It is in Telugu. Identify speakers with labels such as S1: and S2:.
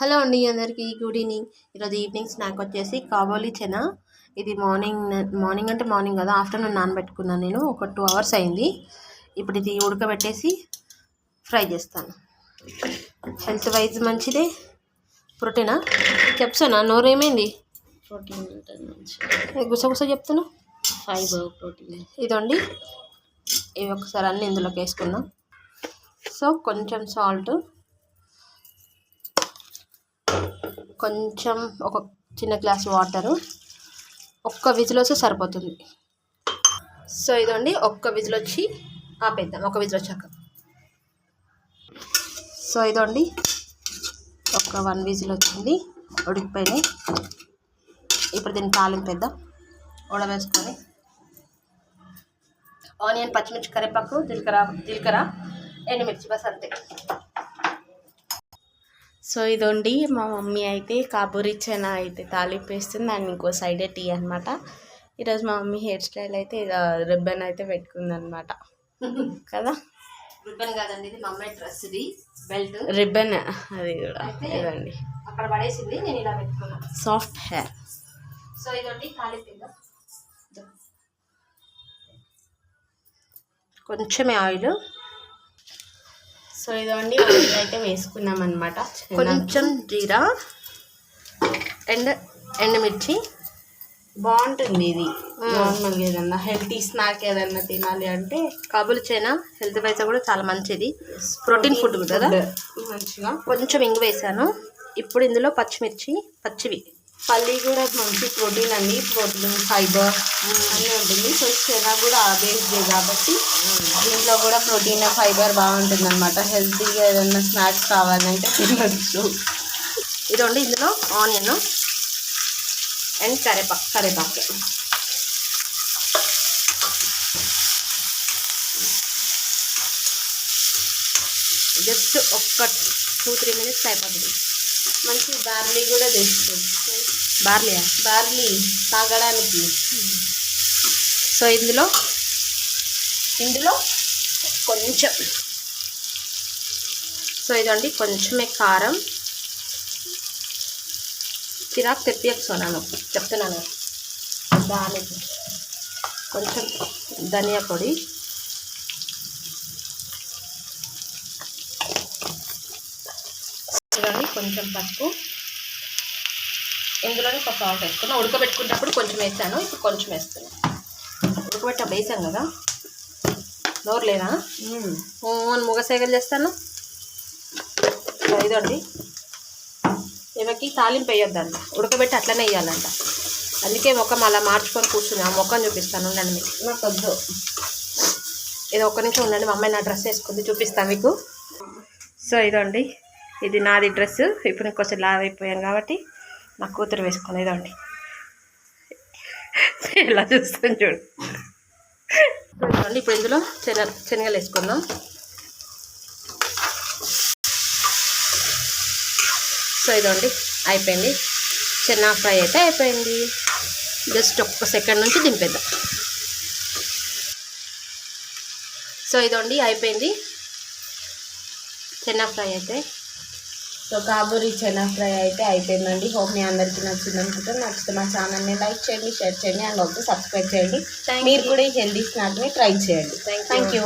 S1: హలో అండి అందరికీ గుడ్ ఈవినింగ్ ఈరోజు ఈవినింగ్ స్నాక్ వచ్చేసి కాబోలి చెనా. ఇది మార్నింగ్ మార్నింగ్ అంటే మార్నింగ్ కదా ఆఫ్టర్నూన్ నానబెట్టుకున్నాను నేను ఒక టూ అవర్స్ అయింది. ఇప్పుడు ఇది ఉడకబెట్టేసి ఫ్రై చేస్తాను. హెల్త్ వైజ్ మంచిదే? ప్రోటీనా? చెప్తానా? నోరేమైంది
S2: ప్రోటీన్ ఉంటుంది మంచిగా.
S1: గుసగుస చెప్తున్నా?
S2: Fibre protein.
S1: ఇదండి. ఇవి ఒకసారి అన్ని ఇందులోకి వేసుకుందాం. సో కొంచెం సాల్ట్ కొంచెం ఒక చిన్న గ్లాస్ వాటరు. ఒక్క విజిల్ వస్తే సరిపోతుంది. సో ఇదండి ఒక్క విజిల్ వచ్చి ఆపేద్దాం ఒక విజిల్ వచ్చాక సో ఇదండి ఒక వన్ విజిల్ వచ్చింది ఉడికిపోయినాయి. ఇప్పుడు దీన్ని తాలింపేద్దాం ఉడవేసుకొని. ఆనియన్ పచ్చిమిర్చి కరివేపాకు జీలకర్ర జీలకర్ర ఎండుమిర్చి బస్ అంతే.
S2: సో ఇదండి. మా మమ్మీ అయితే కాబూరి చెనా అయితే తాలింపు వేస్తుంది అండ్ ఇంకో సైడే టీ అనమాట ఈరోజు మా మమ్మీ హెయిర్ స్టైల్ అయితే రిబ్బన్ అయితే పెట్టుకుంది అనమాట కదా?
S1: రిబ్బన్ కాదండి ఇది మా అమ్మాయి డ్రెస్ ఇది బెల్ట్.
S2: రిబ్బన్ అది కూడా. ఇదండి
S1: అక్కడ పడేసింది నేను ఇలా పెట్టుకున్నాను
S2: సాఫ్ట్ హెయిర్.
S1: సో ఇదండి తాలింపు కొంచెమే ఆయిల్.
S2: సో ఇదండి అయితే వేసుకున్నాం అనమాట
S1: కొంచెం జీరా అండ్ ఎండుమిర్చి.
S2: బాగుంటుంది ఇది. నార్మల్గా ఏదన్నా హెల్తీ స్నాక్ ఏదన్నా తినాలి అంటే
S1: కాబుల్ చైనా? హెల్త్ వైజ్ కూడా చాలా మంచిది. ప్రోటీన్ ఫుడ్ కదా?
S2: మంచిగా.
S1: కొంచెం ఇంగు వేసాను. ఇప్పుడు ఇందులో పచ్చిమిర్చి పచ్చివి.
S2: పల్లి కూడా మంచి ప్రోటీన్ అండి ప్రోటీన్ ఫైబర్ అన్నీ ఉంటుంది. సో శనగ కూడా బేస్డ్ కాబట్టి దీంట్లో కూడా ప్రోటీన్ ఫైబర్ బాగుంటుంది అనమాట హెల్తీగా ఏదైనా స్నాక్స్ కావాలంటే తినచ్చు.
S1: ఇదండి ఇందులో ఆనియన్ అండ్ కరేపాకు
S2: కరేపాకు.
S1: జస్ట్ ఒక్క టూ త్రీ మినిట్స్ అయిపోతుంది.
S2: మంచి బార్లీ కూడా తీసుకోవచ్చు
S1: బార్లియా?
S2: బార్లీ తాగడానికి.
S1: సో ఇందులో? ఇందులో కొంచెం. సో ఇదండి కొంచెమే కారం. చిరాకు తెప్పియకు సోనాను చెప్తున్నాను. దానికి కొంచెం ధనియా పొడి. ఇదండి కొంచెం పసుపు. ఇందులోనే ఒక సాల్ట్ వేసుకున్నా. ఉడకబెట్టుకున్నప్పుడు కొంచెం వేసాను ఇప్పుడు కొంచెం వేస్తున్నాను. ఉడకబెట్ట వేసాను కదా. నోరు లేదా? ముగసేగలు చేస్తాను. సో ఇదండి ఈమెకి తాలింపు వేయొద్దంట. ఉడకబెట్టి అట్లనే వేయాలంట. అందుకే ముఖం అలా మార్చుకొని కూర్చుని ఆ ముఖం చూపిస్తాను. ఉండండి మీకు.
S2: నాకు వద్దు
S1: ఇది ఒక్క నిమిషం ఉండండి. మా అమ్మాయి నా డ్రెస్ వేసుకుంది చూపిస్తాను మీకు. సో ఇదండి ఇది నాది డ్రెస్. ఇప్పుడు నేను కొంచెం లావ్ అయిపోయాను కాబట్టి నా కూతురు వేసుకుంది. ఇదండి. ఎలా చూస్తాను చూడు. ఇప్పుడు ఇందులో శనగ శనగలు వేసుకుందాం. సో ఇదండి. అయిపోయింది. చిన్న ఫ్రై అయితే అయిపోయింది. జస్ట్ ఒక్క సెకండ్ నుంచి దింపేద్దాం. సో ఇదండి అయిపోయింది. చిన్న ఫ్రై అయితే.
S2: సో కాబూరి చెనా ఫ్రై అయితే అయిపోయిందండి. హోప్ మీ అందరికీ నచ్చింది అనుకుంటే నచ్చితే మా ఛానల్ని లైక్ చేయండి షేర్ చేయండి అండ్ ఆల్సో సబ్స్క్రైబ్ చేయండి. మీరు కూడా ఈ హెల్దీ స్నాక్ని ట్రై చేయండి. Thank you